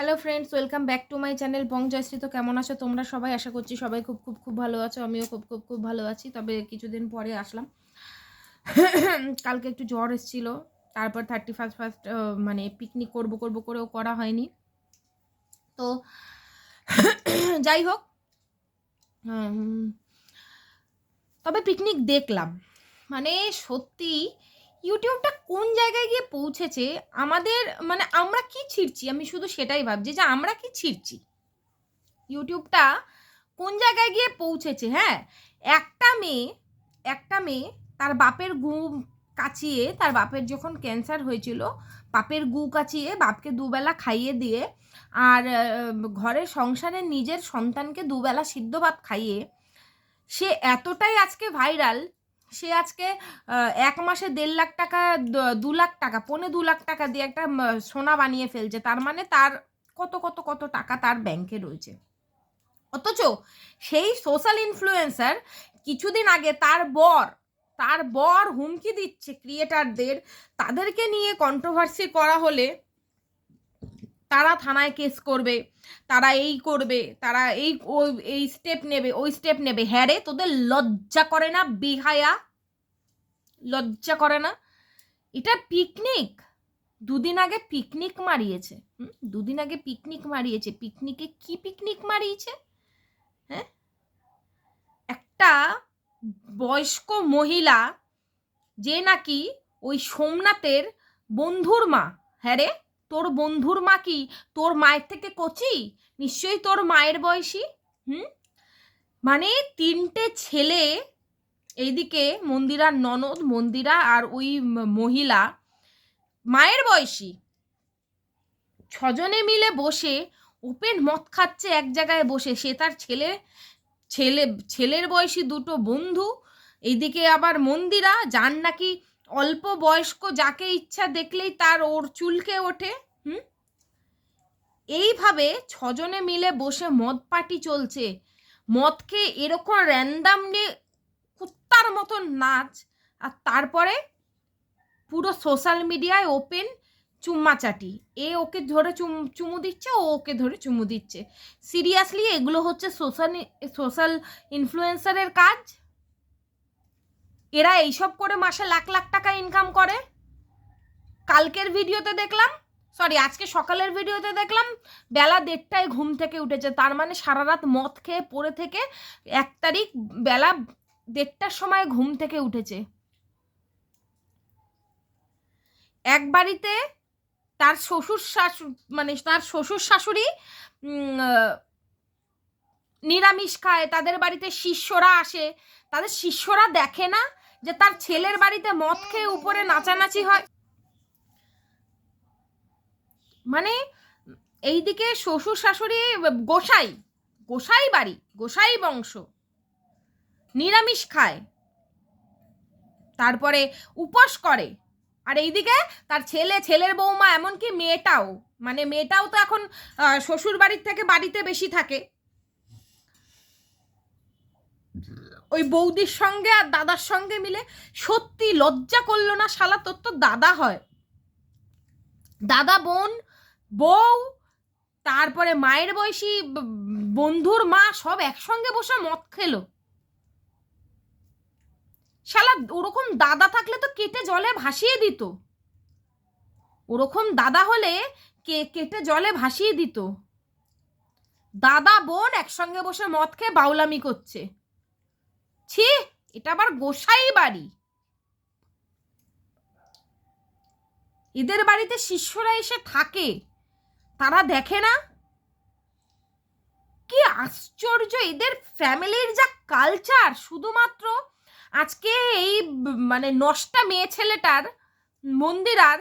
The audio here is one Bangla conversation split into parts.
Hello friends welcome back to my channel Bong Joyshree তো কেমন আছো? তোমরা সবাই আশা করছি সবাই খুব খুব খুব ভালো আছো। আমিও খুব খুব খুব ভালো আছি। তবে কিছুদিন পরে আসলাম। কালকে একটু জ্বর এসেছিল। তারপর থার্টি ফার্স্ট ফার্স্ট মানে পিকনিক করব করব করেও করা হয়নি। তো যাই হোক তবে পিকনিক দেখলাম। মানে সত্যি ইউটিউবটা কোন জায়গায় গিয়ে পৌঁছেছে? আমাদের মানে আমরা কি ছিঁড়ছি? আমি শুধু সেটাই ভাবছি যে আমরা কি ছিঁড়ছি? ইউটিউবটা কোন জায়গায় গিয়ে পৌঁছেছে? হ্যাঁ একটা মেয়ে একটা মেয়ে তার বাপের গু কাচিয়ে, তার বাপের যখন ক্যান্সার হয়েছিল, বাপের গু কাচিয়ে বাপকে দুবেলা খাইয়ে দিয়ে আর ঘরের সংসারে নিজের সন্তানকে দুবেলা সিদ্ধ ভাত খাইয়ে, সে এতটাই আজকে ভাইরাল সে আজকে এক মাসে দেড় লাখ টাকা, দু লাখ টাকা, পৌনে দু লাখ টাকা দিয়ে একটা সোনা বানিয়ে ফেলছে। তার মানে তার কত কত কত টাকা তার ব্যাংকে রয়েছে। অথচ সেই সোশ্যাল ইনফ্লুয়েন্সার কিছুদিন আগে তার বর তার বর হুমকি দিচ্ছে ক্রিয়েটারদের। তাদেরকে নিয়ে কন্ট্রোভার্সি করা হলে তারা থানায় কেস করবে, তারা এই করবে, তারা এই, ওই, এই স্টেপ নেবে, ওই স্টেপ নেবে। হ্যাঁ রে, তোদের লজ্জা করে না, বিহায়া? লজ্জা করে না? এটা পিকনিক দুদিন আগে পিকনিক মারিয়েছে? দুদিন আগে পিকনিক মারিয়েছে। পিকনিকে কি পিকনিক মারিয়েছে? হ্যাঁ? একটা বয়স্ক মহিলা, যে নাকি ওই সোমনাথের বন্ধুর মা। হ্যাঁ রে? তোর বন্ধুর মা কি? তোর মায়ের থেকে কচি? নিশ্চয়ই তোর মায়ের বয়সী? হুম? মানে তিনটে ছেলে এইদিকে মন্দিরার ননদ, মন্দিরা আর ওই মহিলা মায়ের বয়সী। ছজনে মিলে বসে ওপেন মদ খাচ্ছে এক জায়গায় বসে। সে তার ছেলে ছেলে, ছেলের বয়সী দুটো বন্ধু। এইদিকে আবার মন্দিরা, যার নাকি অল্প বয়স্ক যাকে ইচ্ছা দেখলেই তার ওর চুলকে ওঠে, হুম? এইভাবে ছজনে মিলে বসে মদ পার্টি চলছে। মদ খেয়ে এরকম র্যান্ডামলি কুত্তার মতন নাচ, আর তারপরে পুরো সোশ্যাল মিডিয়ায় ওপেন চুম্মাচাটি এ ওকে ধরে চুম, চুমু দিচ্ছে, ও ওকে ধরে চুমু দিচ্ছে। সিরিয়াসলি এগুলো হচ্ছে সোশ্যাল সোশ্যাল ইনফ্লুয়েন্সারের কাজ? এরা এইসব করে মাসে লাখ লাখ টাকা ইনকাম করে? কালকের ভিডিওতে দেখলাম সরি আজকে সকালের ভিডিওতে দেখলাম, বেলা দেড়টায় ঘুম থেকে উঠেছে। তার মানে সারা রাত মদ খেয়ে পড়ে থেকে এক তারিখ বেলা দেড়টার সময় ঘুম থেকে উঠেছে। এক বাড়িতে তার শ্বশুর শাশু মানে তার শ্বশুর শাশুড়ি নিরামিষ খায়, তাদের বাড়িতে শিষ্যরা আসে। তাদের শিষ্যরা দেখে না যে তার ছেলের বাড়িতে মদ খেয়ে উপরে নাচানাচি হয়। মানে এইদিকে শ্বশুর শাশুড়ি গোসাই গোসাই বাড়ি, গোসাই বংশ, নিরামিষ খায়। তারপরে উপোস করে। আর এইদিকে তার ছেলে, ছেলের বৌমা, এমনকি মেয়েটাও। মানে মেয়েটাও তো এখন শ্বশুর বাড়ির থেকে বাড়িতে বেশি থাকে। ওই বৌদির সঙ্গে আর দাদার সঙ্গে মিলে সত্যি লজ্জা করল না শালা? তোর তো দাদা হয়। দাদা, বোন, বউ, তারপরে মায়ের বয়সী বন্ধুর মা সব একসঙ্গে বসে মদ খেলো। শালা, ওরকম দাদা থাকলে তো কেটে জলে ভাসিয়ে দিত। ওরকম দাদা হলে কে কেটে জলে ভাসিয়ে দিত। দাদা, বোন একসঙ্গে বসে মদ খেয়ে বাউলামি করছে। ছি, এটা আবার গোসাই বাড়ি। এদের বাড়িতে শিষ্যরা এসে থাকে, তারা দেখে না? কি আশ্চর্য, এদের ফ্যামিলির যা কালচার, শুধুমাত্র আজকে এই মানে নষ্টা মেয়ে ছেলেটার মন্দিরার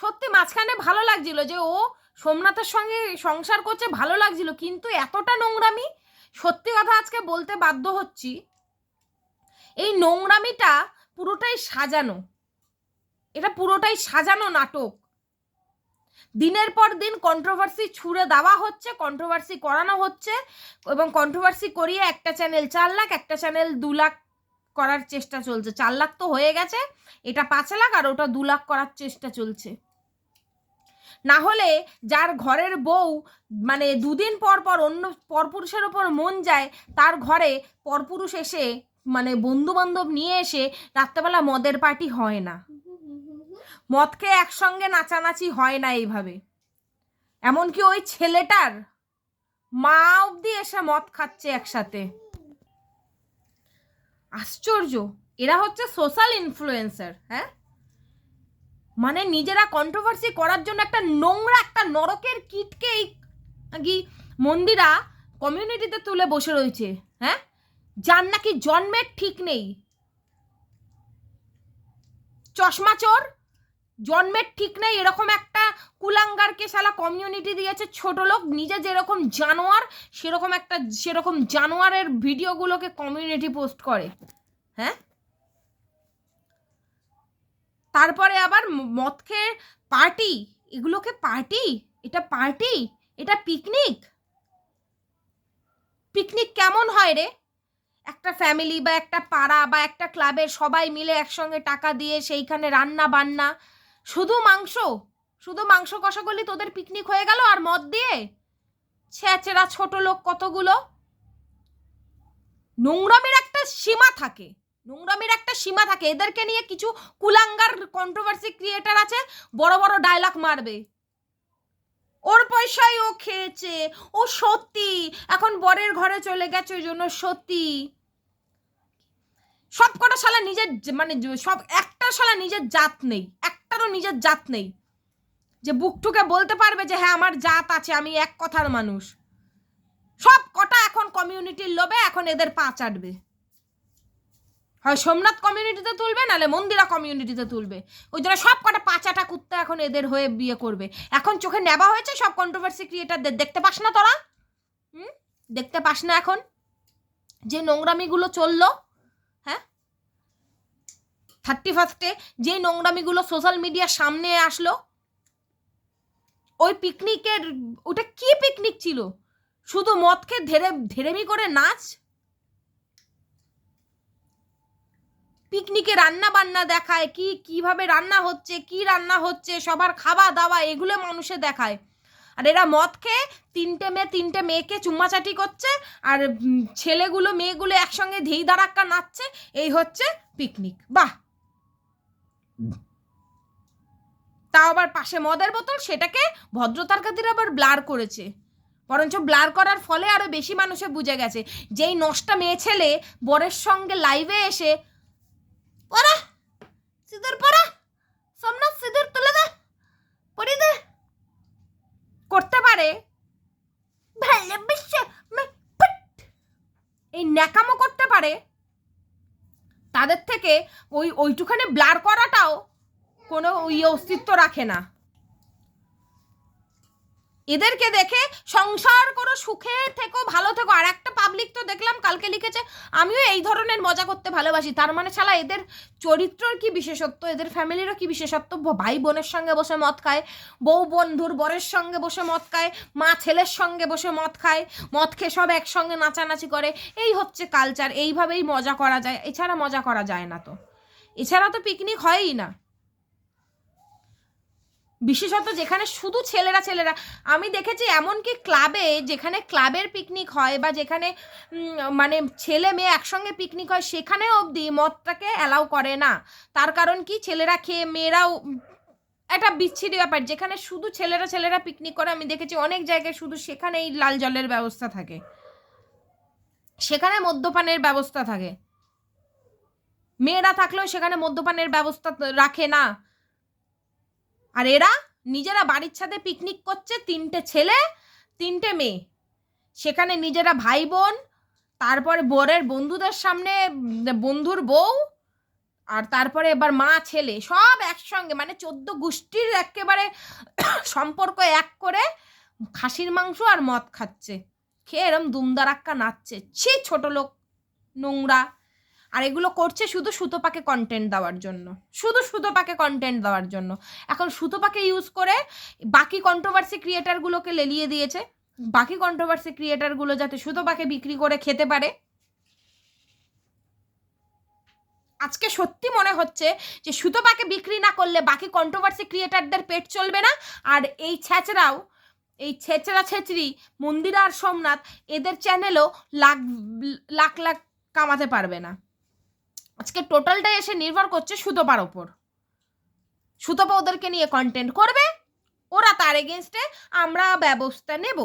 সত্যি মাঝখানে ভালো লাগছিল যে ও সোমনাথের সঙ্গে সংসার করছে, ভালো লাগছিল, কিন্তু এতটা নোংরামি সত্যি কথা আজকে বলতে বাধ্য হচ্ছি। এই নোংরামিটা পুরোটাই সাজানো। এটা পুরোটাই সাজানো নাটক। দিনের পর দিন কন্ট্রোভার্সি ছুড়ে দেওয়া হচ্ছে কন্ট্রোভার্সি করানো হচ্ছে এবং কন্ট্রোভার্সি করিয়ে একটা চ্যানেল চার লাখ, একটা চ্যানেল দু লাখ করার চেষ্টা চলছে। চার লাখ তো হয়ে গেছে, এটা পাঁচ লাখ আর ওটা দু লাখ করার চেষ্টা চলছে। না হলে যার ঘরের বউ মানে দুদিন পর পর অন্য পরপুরুষের ওপর মন যায়, তার ঘরে পরপুরুষ এসে মানে বন্ধু বান্ধব নিয়ে এসে রাত্রেবেলা মদের পার্টি হয় না। মদ খেয়ে একসঙ্গে নাচানাচি হয় না এইভাবে। এমনকি ওই ছেলেটার মা অবধি এসে মদ খাচ্ছে একসাথে। আশ্চর্য! এরা হচ্ছে সোশ্যাল ইনফ্লুয়েন্সার হ্যাঁ? মানে নিজেরা কন্ট্রোভার্সি করার জন্য একটা নোংরা একটা নরকের কিটকে এই মন্দিরা কমিউনিটিতে তুলে বসে রয়েছে হ্যাঁ? যার নাকি জন্মের ঠিক নেই। চশমা চোর, জন্মের ঠিক নেই এরকম একটা কুলাঙ্গারকে শালা কমিউনিটি দিয়েছে ছোট লোক, নিজে যেরকম জানোয়ার, সেরকম একটা, সেরকম জানোয়ারের ভিডিওগুলোকে কমিউনিটি পোস্ট করে। হ্যাঁ? তারপরে আবার মদ খেয়ে পার্টি এগুলোকে পার্টি এটা পার্টি এটা পিকনিক পিকনিক কেমন হয় রে? একটা ফ্যামিলি বা একটা পাড়া বা একটা ক্লাবের সবাই মিলে একসঙ্গে টাকা দিয়ে সেইখানে রান্না বান্না। শুধু মাংস? শুধু মাংস কষা কষাগুলি তোদের পিকনিক হয়ে গেল আর মদ দিয়ে? ছেঁচেরা ছোট লোক কতগুলো? নোংরামের একটা সীমা থাকে। নোংরামের একটা সীমা থাকে। এদেরকে নিয়ে কিছু কুলাঙ্গার কন্ট্রোভার্সি ক্রিয়েটার আছে, বড় বড় ডায়লগ মারবে। ওর পয়সায় ও খেয়েছে। ও সত্যি। এখন বরের ঘরে চলে গেছে, ওই জন্য সত্যি। সব কটা শালা নিজের মানে সব একটা শালা নিজের জাত নেই, একটারও নিজের জাত নেই। যে বুকটুকে বলতে পারবে যে হ্যাঁ আমার জাত আছে, আমি এক কথার মানুষ। সব কটা এখন কমিউনিটির লোভে এখন এদের পা চাটবে। হয় সোমনাথ কমিউনিটিতে তুলবে নাহলে মন্দিরা কমিউনিটিতে তুলবে। ওই জন্য সব কটা পাচাটা কুত্তা এখন এদের হয়ে বিয়ে করবে। এখন চোখে নেবা হয়েছে সব কন্ট্রোভার্সি ক্রিয়েটারদের দেখতে পাস না তোরা? হুম? দেখতে পাস না এখন? যে নোংরামিগুলো চলল থার্টি ফার্স্টে যে নোংরামিগুলো সোশ্যাল মিডিয়ার সামনে আসলো, ওই পিকনিকের, ওটা কি পিকনিক ছিল? শুধু মদ খেয়ে ধেরে, ধেরেমি করে নাচ? পিকনিকে রান্না বান্না দেখায়, কি, কীভাবে রান্না হচ্ছে, কি রান্না হচ্ছে, সবার খাওয়া দাওয়া এগুলো মানুষে দেখায়। আর এরা মদ খেয়ে তিনটে মেয়ে, তিনটে মেয়েকে চুম্মাচাটি করছে, আর ছেলেগুলো, মেয়েগুলো একসঙ্গে ধেই দাঁড়াক্কা নাচছে, এই হচ্ছে পিকনিক। বাহ! তাও আবার পাশে মদের বোতল, সেটাকে ভদ্রতার খাতিরে আবার ব্লার করেছে। বরঞ্চ ব্লার করার ফলে আরও বেশি মানুষে বুঝে গেছে। যেই নষ্টা মেয়ে ছেলে বরের সঙ্গে লাইভে এসে, পড়া, সিঁদুর পড়া, সোমনাথ সিঁদুর তুলে দে পরি দে। করতে পারে। এই ন্যাকামো করতে পারে। তাদের থেকে ওই ওইটুখানি ব্লার করাটাও কোনো ইয়ে অস্তিত্ব রাখে না। এদেরকে দেখে সংসার করো, সুখে থেকো, ভালো থেকো। আর একটা পাবলিক তো দেখলাম, কালকে লিখেছে, আমিও এই ধরনের মজা করতে ভালোবাসি। তার মানে শালা, এদের চরিত্রর কি বিশেষত্ব? এদের ফ্যামিলিরও কি বিশেষত্ব? ভাই বোনের সঙ্গে বসে মদ খায়, বউ বন্ধুর বরের সঙ্গে বসে মদ খায়, মা ছেলের সঙ্গে বসে মদ খায়, মদ খেয়ে সব একসঙ্গে নাচানাচি করে। এই হচ্ছে কালচার এইভাবেই মজা করা যায়। এছাড়া মজা করা যায় না তো। এছাড়া তো পিকনিক হয়ই না। বিশেষত যেখানে শুধু ছেলেরা ছেলেরা। আমি দেখেছি এমনকি ক্লাবে, যেখানে ক্লাবের পিকনিক হয় বা যেখানে মানে ছেলে মেয়ে একসঙ্গে পিকনিক হয়, সেখানে অবধি মদটাকে অ্যালাউ করে না। তার কারণ কি? ছেলেরা খেয়ে, মেয়েরাও একটা বিচ্ছিরি ব্যাপার। যেখানে শুধু ছেলেরা ছেলেরা পিকনিক করে, আমি দেখেছি অনেক জায়গায় শুধু সেখানেই লাল জলের ব্যবস্থা থাকে। সেখানে মদ্যপানের ব্যবস্থা থাকে। মেয়েরা থাকলেও সেখানে মদ্যপানের ব্যবস্থা রাখে না। আর এরা নিজেরা বাড়ির ছাদে পিকনিক করছে, তিনটে ছেলে, তিনটে মেয়ে। সেখানে নিজেরা ভাই বোন তারপরে বরের বন্ধুদের সামনে বন্ধুর বউ, আর তারপরে এবার মা, ছেলে, সব একসঙ্গে। মানে চোদ্দ গোষ্ঠীর একেবারে সম্পর্ক এক করে খাসির মাংস আর মদ খাচ্ছে। খেয়ে এরম দুমদারাক্কা নাচছে। ছি, ছোট লোক, নোংরা। আর এগুলো করছে শুধু সুতোপাকে কন্টেন্ট দেওয়ার জন্য। শুধু সুতোপাকে কন্টেন্ট দেওয়ার জন্য। এখন সুতোপাকে ইউজ করে বাকি কন্ট্রোভার্সি ক্রিয়েটারগুলোকে লেলিয়ে দিয়েছে। বাকি কন্ট্রোভার্সি ক্রিয়েটারগুলো যাতে সুতোপাকে বিক্রি করে খেতে পারে। আজকে সত্যি মনে হচ্ছে যে সুতোপাকে বিক্রি না করলে বাকি কন্ট্রোভার্সি ক্রিয়েটারদের পেট চলবে না। আর এই ছ্যাচরাও এই ছেচড়া ছেচড়ি, মন্দিরা আর সোমনাথ, এদের চ্যানেলও লাখ লাখ লাখ কামাতে পারবে না। আজকে টোটালটাই এসে নির্ভর করছে সুতোপার ওপর। সুতোপা ওদেরকে নিয়ে কন্টেন্ট করবে, ওরা তার এগেনস্টে আমরা ব্যবস্থা নেব,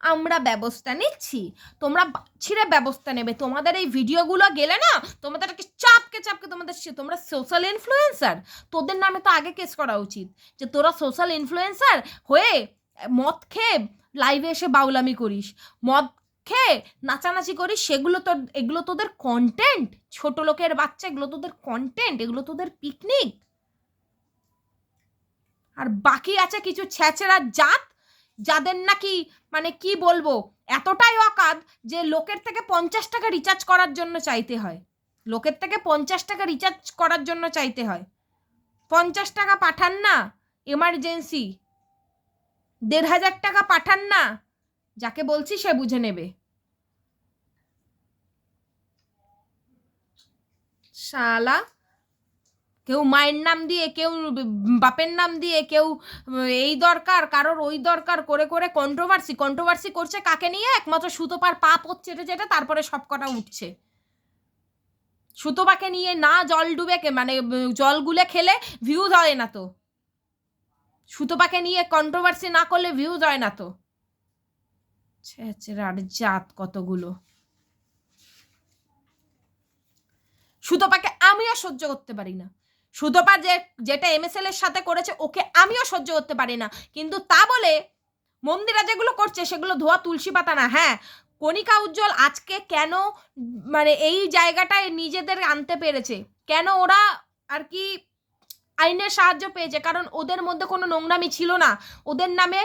আমরা ব্যবস্থা নিচ্ছি, তোমরা ছিঁড়ে ব্যবস্থা নেবে। তোমাদের এই ভিডিওগুলো গেলে না তোমাদেরকে চাপকে চাপকে তোমাদের তোমরা সোশ্যাল ইনফ্লুয়েন্সার তোদের নামে তো আগে কেস করা উচিত, যে তোরা সোশ্যাল ইনফ্লুয়েন্সার হয়ে মদ খেয়ে লাইভে এসে বাউলামি করিস, মদ খেয়ে নাচানাচি করিস, সেগুলো তোর, এগুলো তোদের কন্টেন্ট ছোট লোকের বাচ্চা, এগুলো তোদের কন্টেন্ট এগুলো তোদের পিকনিক আর বাকি আছে কিছু ছ্যাচেরা জাত, যাদের নাকি মানে কি বলব, এতটাই অকাদ যে লোকের থেকে পঞ্চাশ টাকা রিচার্জ করার জন্য চাইতে হয়। লোকের থেকে পঞ্চাশ টাকা রিচার্জ করার জন্য চাইতে হয়। পঞ্চাশ টাকা পাঠান না এমার্জেন্সি দেড় হাজার টাকা পাঠান না যাকে বলছি সে বুঝে নেবে। শালা, কেউ মায়ের নাম দিয়ে, কেউ বাপের নাম দিয়ে, কেউ এই দরকার, কারোর ওই দরকার, করে করে কন্ট্রোভার্সি কন্ট্রোভার্সি করছে কাকে নিয়ে? একমাত্র সুতোপার পা পথ চেটে চেটে তারপরে সব কটা উঠছে। সুতোপাকে নিয়ে না জল ডুবে কে মানে জল গুলে খেলে ভিউজ হয় না তো। সুতোপাকে নিয়ে কন্ট্রোভার্সি না করলে ভিউজ হয় না তো। ছেচড়ার জাত কতগুলো? সুতোপাকে আমিও সহ্য করতে পারি না। সুতোপা যে, যেটা এমএসএল এর সাথে করেছে, ওকে আমিও সহ্য করতে পারি না। কিন্তু তা বলে মন্দিরা যেগুলো করছে, সেগুলো ধোয়া তুলসী পাতা না হ্যাঁ? কণিকা উজ্জ্বল আজকে কেন মানে এই জায়গাটায় নিজেদের আনতে পেরেছে? কেন ওরা আর কি আইনের সাহায্য পেয়েছে, কারণ ওদের মধ্যে কোনো নোংরামি ছিল না। ওদের নামে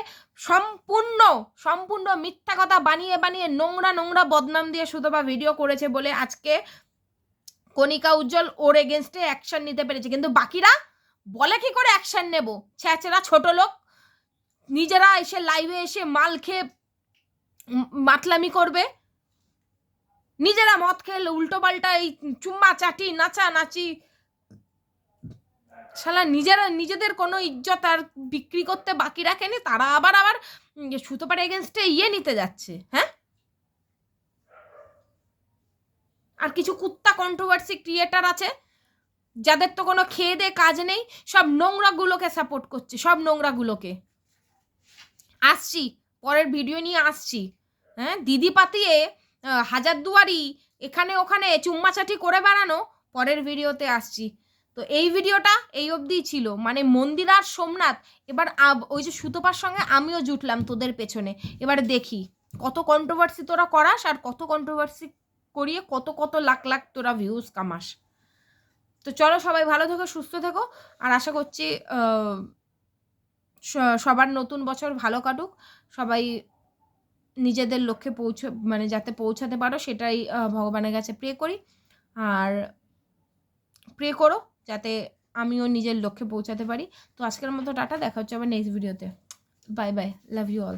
সম্পূর্ণ সম্পূর্ণ মিথ্যা কথা বানিয়ে বানিয়ে নোংরা নোংরা বদনাম দিয়ে সুতপা ভিডিও করেছে বলে আজকে কণিকা উজ্জ্বল ওর এগেনস্টে অ্যাকশন নিতে পেরেছে। কিন্তু বাকিরা বলে কি করে অ্যাকশন নেব? ছ্যাচেরা ছোট লোক, নিজেরা এসে লাইভে এসে মাল খেয়ে মাতলামি করবে। নিজেরা মদ খেলে উল্টো পাল্টা এই চুম্মা চাটি নাচা নাচি শালা নিজেরা নিজেদের কোনো ইজ্জত আর বিক্রি করতে বাকি রাখেনি, তারা আবার আবার সুতোপার এগেনস্টে ইয়ে নিতে যাচ্ছে হ্যাঁ? আর কিছু কুত্তা কন্ট্রোভার্সি ক্রিয়েটার আছে, যাদের তো কোনো খেয়ে দে কাজ নেই, সব নোংরাগুলোকে সাপোর্ট করছে, সব নোংরাগুলোকে। আসছি, পরের ভিডিও নিয়ে আসছি হ্যাঁ? দিদি পাতিয়ে হাজারদুয়ারি, এখানে ওখানে চুম্মাচাটি করে বেড়ানো, পরের ভিডিওতে আসছি। তো এই ভিডিওটা এই অবধিই ছিল। মানে মন্দির আর সোমনাথ, এবার ওই যে সুতোপার সঙ্গে আমিও জুটলাম তোদের পেছনে। এবার দেখি, কত কন্ট্রোভার্সি তোরা করাস আর কত কন্ট্রোভার্সি করিয়ে কত কত লাখ লাখ তোরা ভিউজ কামাস। তো চলো সবাই ভালো থেকো, সুস্থ থেকো। আর আশা করছি সবার নতুন বছর ভালো কাটুক। সবাই নিজেদের লক্ষ্যে পৌঁছ মানে যাতে পৌঁছাতে পারো সেটাই ভগবানের কাছে প্রে করি। আর প্রে করো যাতে আমিও নিজের লক্ষ্যে পৌঁছাতে পারি। তো আজকের মতো টাটা, দেখা হচ্ছে আবার নেক্সট ভিডিওতে bye bye love you all